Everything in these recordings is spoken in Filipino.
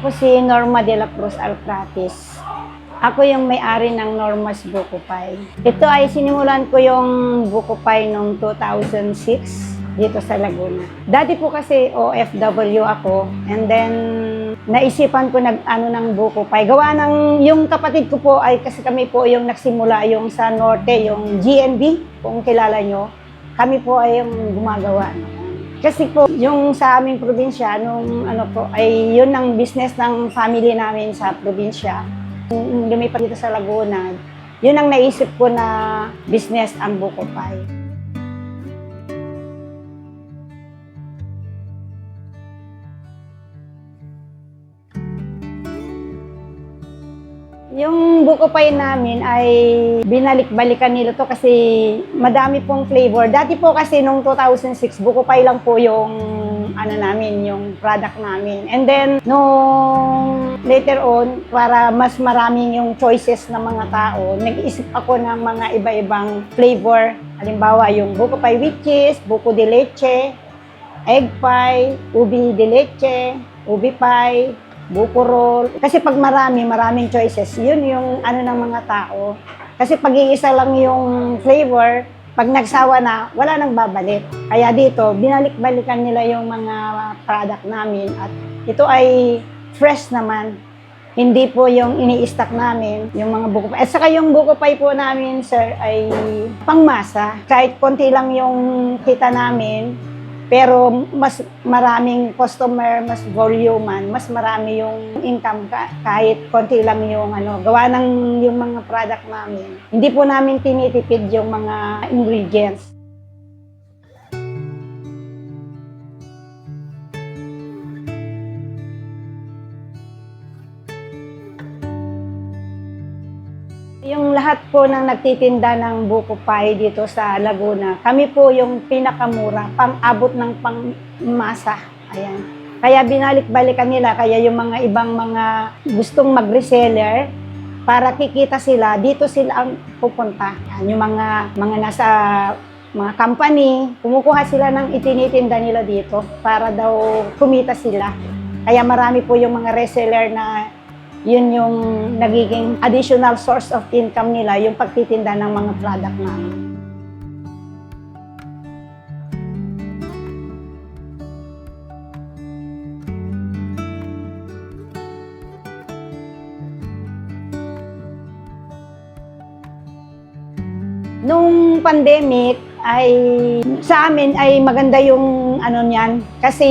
Ako si Norma de la Cruz Alpratis. Ako yung may-ari ng Norma's Buko Pie. Ito ay sinimulan ko yung Buko Pie noong 2006 dito sa Laguna. Dati po kasi OFW ako and then naisipan ko nag ano ng Buko Pie. Gawa ng yung kapatid ko po ay kasi kami po yung nagsimula yung sa Norte, yung GNB, kung kilala nyo. Kami po ay yung gumagawa. Kasi po, yung sa aming probinsya, nung ano po, ay yun ang business ng family namin sa probinsya. Nung lumipat dito sa Laguna, yun ang naisip ko na business ang Buko Pie. Yung buko pie namin ay binalik-balikan nila to kasi madami pong flavor. Dati po kasi nung 2006, buko pie lang po yung ano namin, yung product namin. And then, nung later on, para mas maraming yung choices ng mga tao, nag-iisip ako ng mga iba-ibang flavor. Halimbawa, yung buko pie with cheese, buko de leche, egg pie, ubi de leche, ubi pie, buko roll. Kasi pag marami, maraming choices, yun yung ano ng mga tao. Kasi pag iisa lang yung flavor, pag nagsawa na, wala nang babalik. Kaya dito, binalik-balikan nila yung mga product namin at ito ay fresh naman. Hindi po yung ini-stock namin, yung mga buko pie. At saka yung buko pie po namin, sir, ay pangmasa. Kahit konti lang yung kita namin, pero mas maraming customer, mas volume mas marami yung income ka- kahit konti lang yung ano, gawa ng yung mga product namin. Hindi po namin tinitipid yung mga ingredients. Yung lahat po ng nagtitinda ng buko pie dito sa Laguna, kami po yung pinakamura, pang-abot ng pangmasa. Ayan. Kaya binalik-balikan nila, kaya yung mga ibang mga gustong mag-reseller, para kikita sila, dito sila ang pupunta. Yan, yung mga, mga nasa mga company, kumukuha sila ng itinitinda nila dito para daw kumita sila. Kaya marami po yung mga reseller na yun yung nagiging additional source of income nila, yung pagtitinda ng mga product namin. Nung pandemic, ay sa amin ay maganda yung ano niyan. Kasi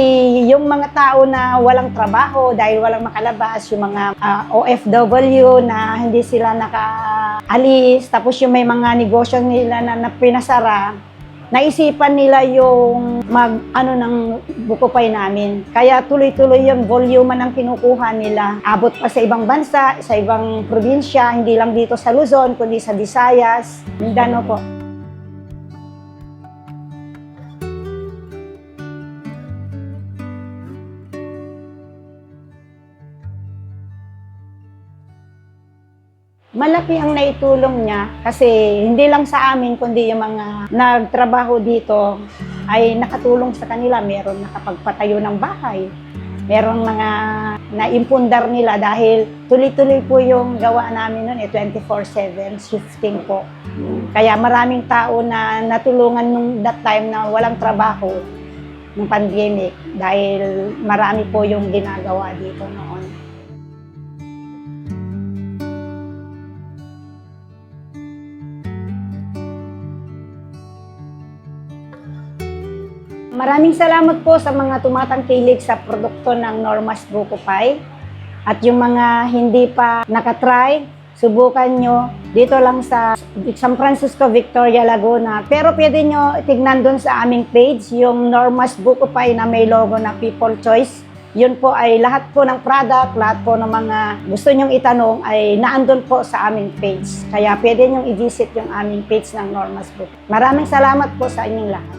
yung mga tao na walang trabaho dahil walang makalabas yung mga ah, OFW na hindi sila nakaalis tapos yung may mga negosyo nila na, na pinasara naisipan nila yung mag ano ng buko pie namin. Kaya tuloy-tuloy yung volume ng kinukuha nila. Abot pa sa ibang bansa sa ibang probinsya hindi lang dito sa Luzon kundi sa Visayas Mindanao po Malaki ang naitulong niya kasi hindi lang sa amin kundi yung mga nagtrabaho dito ay nakatulong sa kanila. Meron nakapagpatayo ng bahay. Meron mga naimpundar nila dahil tuloy-tuloy po yung gawa namin noon eh, 24-7 shifting po. Kaya maraming tao na natulungan nung that time na walang trabaho ng pandemic dahil marami po yung ginagawa dito noon. Maraming salamat po sa mga tumatangkilik sa produkto ng Normas Buko Pie. At yung mga hindi pa nakatry, subukan nyo dito lang sa San Francisco, Victoria, Laguna. Pero pwede nyo tignan doon sa aming page, yung Normas Buko Pie na may logo na People Choice. Yun po ay lahat po ng product, lahat po ng mga gusto nyong itanong ay naandun po sa aming page. Kaya pwede nyong i-visit yung aming page ng Normas Book. Maraming salamat po sa inyong lahat.